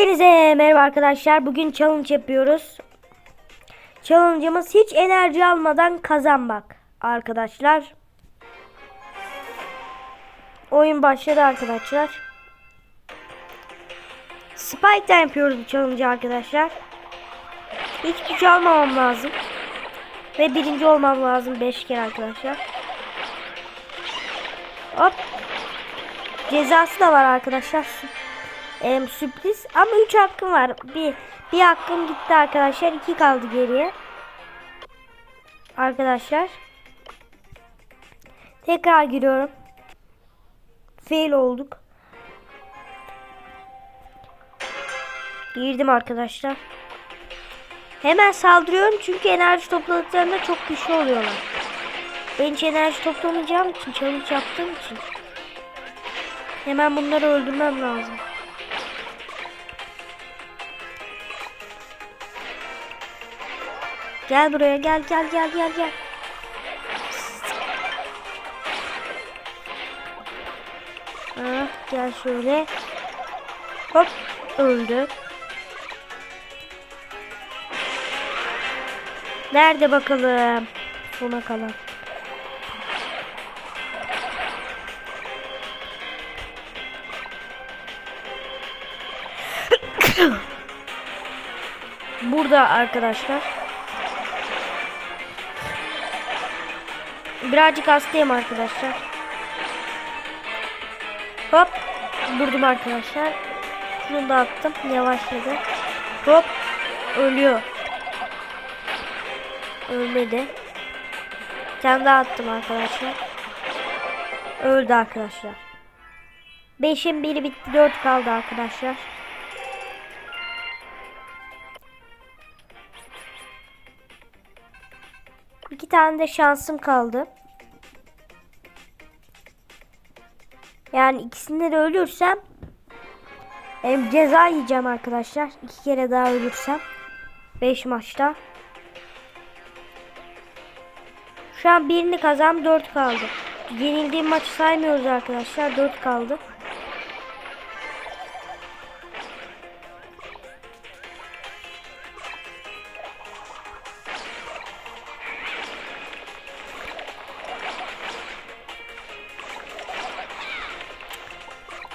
Hepinize merhaba arkadaşlar. Bugün challenge yapıyoruz. Challenge'ımız hiç enerji almadan kazan bak arkadaşlar. Oyun başladı arkadaşlar. Spike'den yapıyoruz bu challenge'ı arkadaşlar. Hiç güç almamam lazım. Ve birinci olmam lazım 5 kere arkadaşlar. Hop. Cezası da var arkadaşlar. Em, sürpriz ama 3 hakkım var. Bir bir hakkım gitti arkadaşlar. 2 kaldı geriye. Arkadaşlar. Tekrar giriyorum. Fail olduk. Girdim arkadaşlar. Hemen saldırıyorum çünkü enerji topladıklarında çok güçlü oluyorlar. Ben hiç enerji toplamayacağım için, challenge yaptığım için. Hemen bunları öldürmem lazım. Gel buraya gel gel gel gel gel. Ah, gel şöyle. Hop öldü. Nerede bakalım? Sona kalan. Burada arkadaşlar. Birazcık hastayım arkadaşlar. Hop. Vurdum arkadaşlar. Şunu da attım. Yavaşladı. Hop. Ölüyor. Ölmedi. Bir tane daha attım arkadaşlar. Öldü arkadaşlar. 5'in biri bitti. 4 kaldı arkadaşlar. İki tane de şansım kaldı. Yani ikisinde de ölürsem hem ceza yiyeceğim arkadaşlar. İki kere daha ölürsem. 5 maçta. Şu an birini kazan 4 kaldı. Yenildiğim maçı saymıyoruz arkadaşlar. 4 kaldı.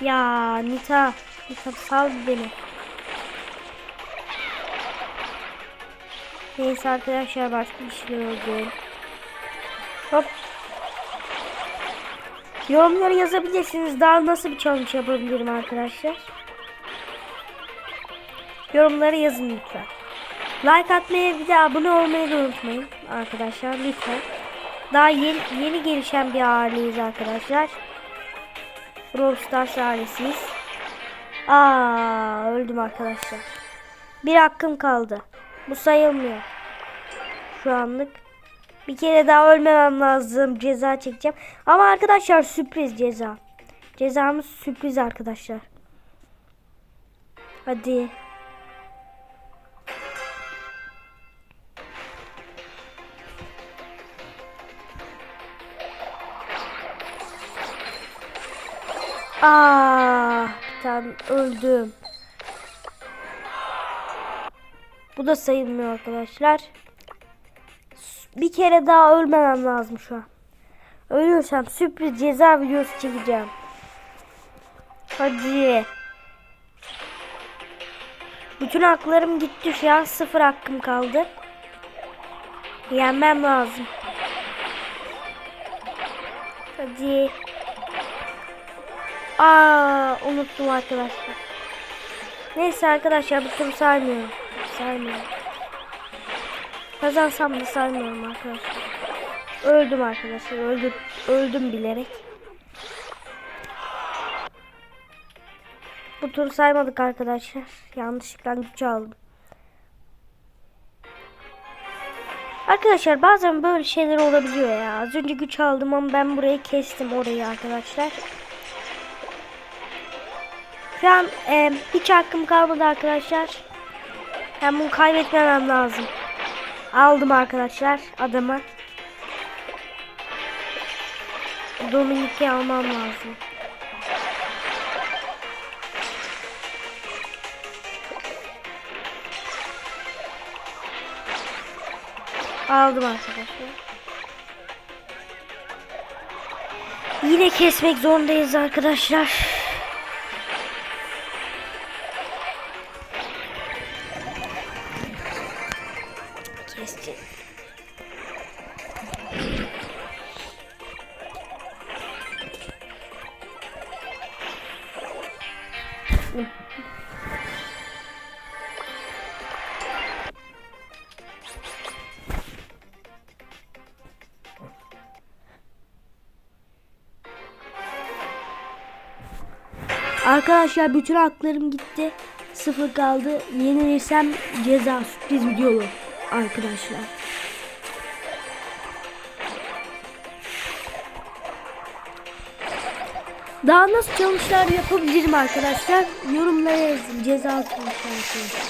Ya Nita. Nita sal beni. Neyse arkadaşlar başka bir şeyler oldu. Hop. Yorumlara yazabilirsiniz. Daha nasıl bir challenge yapabilirim arkadaşlar. Yorumlara yazın lütfen. Like atmayı bir de abone olmayı da unutmayın arkadaşlar lütfen. Daha yeni, yeni gelişen bir aileyiz arkadaşlar. Brawl Stars ailesiyiz. Aa öldüm arkadaşlar. Bir hakkım kaldı. Bu sayılmıyor. Şu anlık. Bir kere daha ölmemem lazım. Ceza çekeceğim. Ama arkadaşlar sürpriz ceza. Cezamız sürpriz arkadaşlar. Hadi. Bir tane öldüm. Bu da sayılmıyor arkadaşlar. Bir kere daha ölmemem lazım şu an. Ölüyorsam sürpriz ceza videosu çekeceğim. Hadi. Bütün haklarım gitti şu an sıfır hakkım kaldı. Yenmem lazım. Hadi. Aa unuttum arkadaşlar. Neyse arkadaşlar bu tur saymıyorum. Saymıyorum. Kazansam da saymıyorum arkadaşlar. Öldüm arkadaşlar. Öldüm, öldüm bilerek. Bu turu saymadık arkadaşlar. Yanlışlıkla güç aldım. Arkadaşlar bazen böyle şeyler olabiliyor ya. Az önce güç aldım ama ben burayı kestim orayı arkadaşlar. Şu an e, hiç hakkım kalmadı arkadaşlar. Ben bunu kaybetmemem lazım. Aldım arkadaşlar adamı. Dominik'i almam lazım. Aldım arkadaşlar. Yine kesmek zorundayız arkadaşlar. Arkadaşlar bütün haklarım gitti. Sıfır kaldı. Yenilirsem ceza sürpriz video olur arkadaşlar. Daha nasıl challenge'lar yapabilirim arkadaşlar? Yorumlara yazın ceza challenge'lar.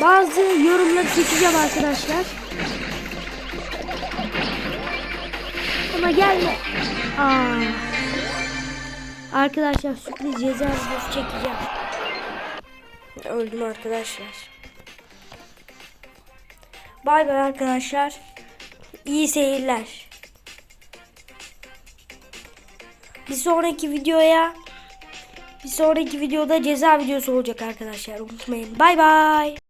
Bazı yorumları seçeceğim arkadaşlar. Ama gelme. Aa. Arkadaşlar sürpriz ceza videosu çekeceğim. Öldüm arkadaşlar. Bay bay arkadaşlar. İyi seyirler. Bir sonraki videoya bir sonraki videoda ceza videosu olacak arkadaşlar. Unutmayın. Bay bay.